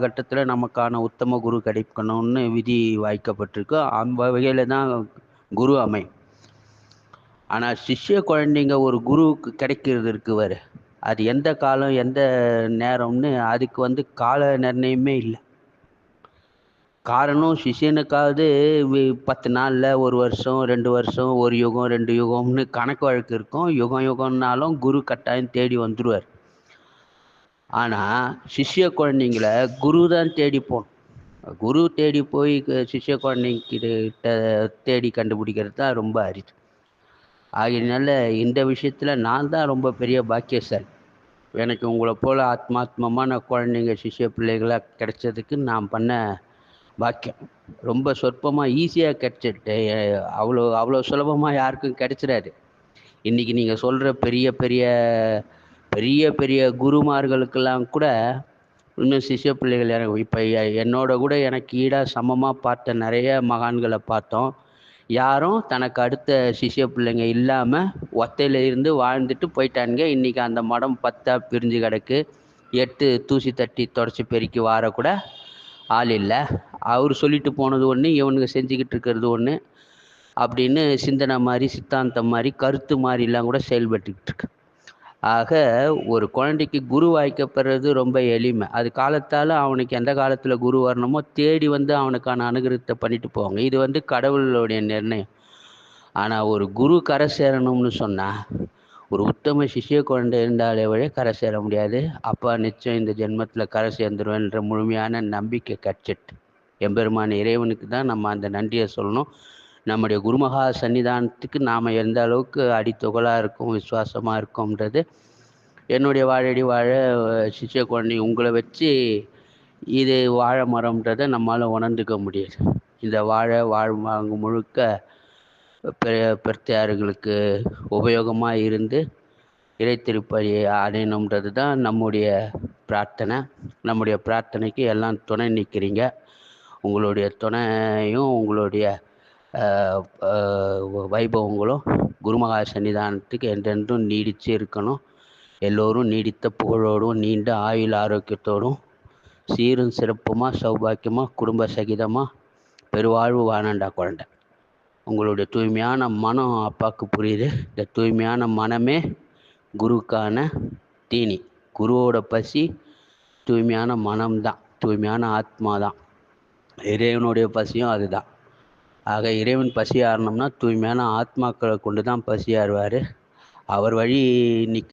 காலகட்டத்தில் நமக்கான உத்தம குரு கிடைக்கணும்னு விதி வாய்க்கப்பட்டிருக்கு. அந்த வகையில் தான் குரு அமை ஆனால் சிஷ்ய குழந்தைங்க ஒரு குருவுக்கு கிடைக்கிறது இருக்குவார் அது எந்த காலம் எந்த நேரம்னு அதுக்கு வந்து கால நிர்ணயமே இல்லை. காரணம் சிஷியனுக்காவது பத்து நாளில் ஒரு வருஷம் ரெண்டு வருஷம் ஒரு யுகம் ரெண்டு யுகம்னு கணக்கு வழக்கு இருக்கும். யுகம் யுகம்னாலும் குரு கட்டாயம் தேடி வந்துடுவார் ஆனால் சிஷ்ய குழந்தைங்கள குரு தான் தேடி போகணும். குரு தேடி போய் சிஷ்ய குழந்தைங்கிட்ட தேடி கண்டுபிடிக்கிறது தான் ரொம்ப அரிது. ஆகையினால இந்த விஷயத்தில் நான் தான் ரொம்ப பெரிய பாக்கியசாலி. எனக்கு உங்களை போல் ஆத்மாத்மமான குழந்தைங்க சிஷ்ய பிள்ளைகளாக கிடைச்சதுக்கு நான் பண்ண பாக்கியம். ரொம்ப சொற்பமாக ஈஸியாக கிடைச்சிட்டு அவ்வளோ அவ்வளோ சுலபமாக யாருக்கும் கிடைச்சிடாது. இன்றைக்கி நீங்கள் சொல்கிற பெரிய பெரிய பெரிய பெரிய குருமார்களுக்கெல்லாம் கூட இன்னும் சிஷ்ய பிள்ளைகள் எனக்கு இப்போ என்னோட கூட எனக்கு ஈடாக சமமாக பார்த்த நிறைய மகான்களை பார்த்தோம். யாரும் தனக்கு அடுத்த சிஷ்ய பிள்ளைங்க இல்லாமல் ஒத்தையில் இருந்து வாழ்ந்துட்டு போயிட்டானுங்க. இன்றைக்கி அந்த மடம் பத்தா பிரிஞ்சு கிடக்கு. எட்டு தூசி தட்டி தொடச்சி பெருக்கி வார கூட ஆள் இல்லை. அவர் சொல்லிட்டு போனது ஒன்று இவனுங்க செஞ்சுக்கிட்டு இருக்கிறது ஒன்று அப்படின்னு சிந்தனை மாதிரி சித்தாந்தம் மாதிரி கருத்து மாதிரிலாம் கூட செயல்பட்டுக்கிட்டு இருக்கு. ஆக ஒரு குழந்தைக்கு குரு வாய்க்கப்படுறது ரொம்ப எளிமை. அது காலத்தால் அவனுக்கு எந்த காலத்தில் குரு வரணுமோ தேடி வந்து அவனுக்கான அனுகிரகத்தை பண்ணிட்டு போவாங்க. இது வந்து கடவுளுடைய நிர்ணயம். ஆனால் ஒரு குரு கரை சேரணும்னு சொன்னால் ஒரு உத்தம சிஷ்ய குழந்தை இருந்தாலே வழி கரை சேர முடியாது. அப்பா நிச்சயம் இந்த ஜென்மத்தில் கரை சேர்ந்துருவேன்ற முழுமையான நம்பிக்கை கட்சிட்டு எம்பெருமான இறைவனுக்கு தான் நம்ம அந்த நன்றியை சொல்லணும். நம்முடைய குருமகா சன்னிதானத்துக்கு நாம் எந்த அளவுக்கு அடித்தொகலாக இருக்கோம் விசுவாசமாக இருக்கோம்ன்றது என்னுடைய வாழடி வாழ சிஷ்ய குழந்தை உங்களை வச்சு இது வாழை மரம்ன்றதை நம்மளால் உணர்ந்துக்க முடியாது இந்த வாழை வாழ்வாங்க முழுக்க பெ பெருத்தையார்களுக்கு உபயோகமாக இருந்து இறைத்திருப்பதியை அடையணுன்றது தான் நம்முடைய பிரார்த்தனை. நம்முடைய பிரார்த்தனைக்கு எல்லாம் துணை நிற்கிறீங்க உங்களுடைய துணையும் உங்களுடைய வைபவங்களும் குருமகா சன்னிதானத்துக்கு என்றென்றும் நீடித்து இருக்கணும். எல்லோரும் நீடித்த புகழோடும் நீண்ட ஆயுள் ஆரோக்கியத்தோடும் சீரும் சிறப்புமாக சௌபாக்கியமாக குடும்ப சகிதமாக பெருவாழ்வு வானண்டா குழந்தை. உங்களுடைய தூய்மையான மனம் அப்பாவுக்கு புரியுது. இந்த தூய்மையான மனமே குருவுக்கான தீனி. குருவோட பசி தூய்மையான மனம்தான். தூய்மையான ஆத்மா தான் இறைவனுடைய பசியும் அதுதான். ஆக இறைவன் பசி ஆறணும்னா தூய்மையான ஆத்மாக்களை கொண்டு தான் பசி ஆறுவார் அவர் வழி நிக்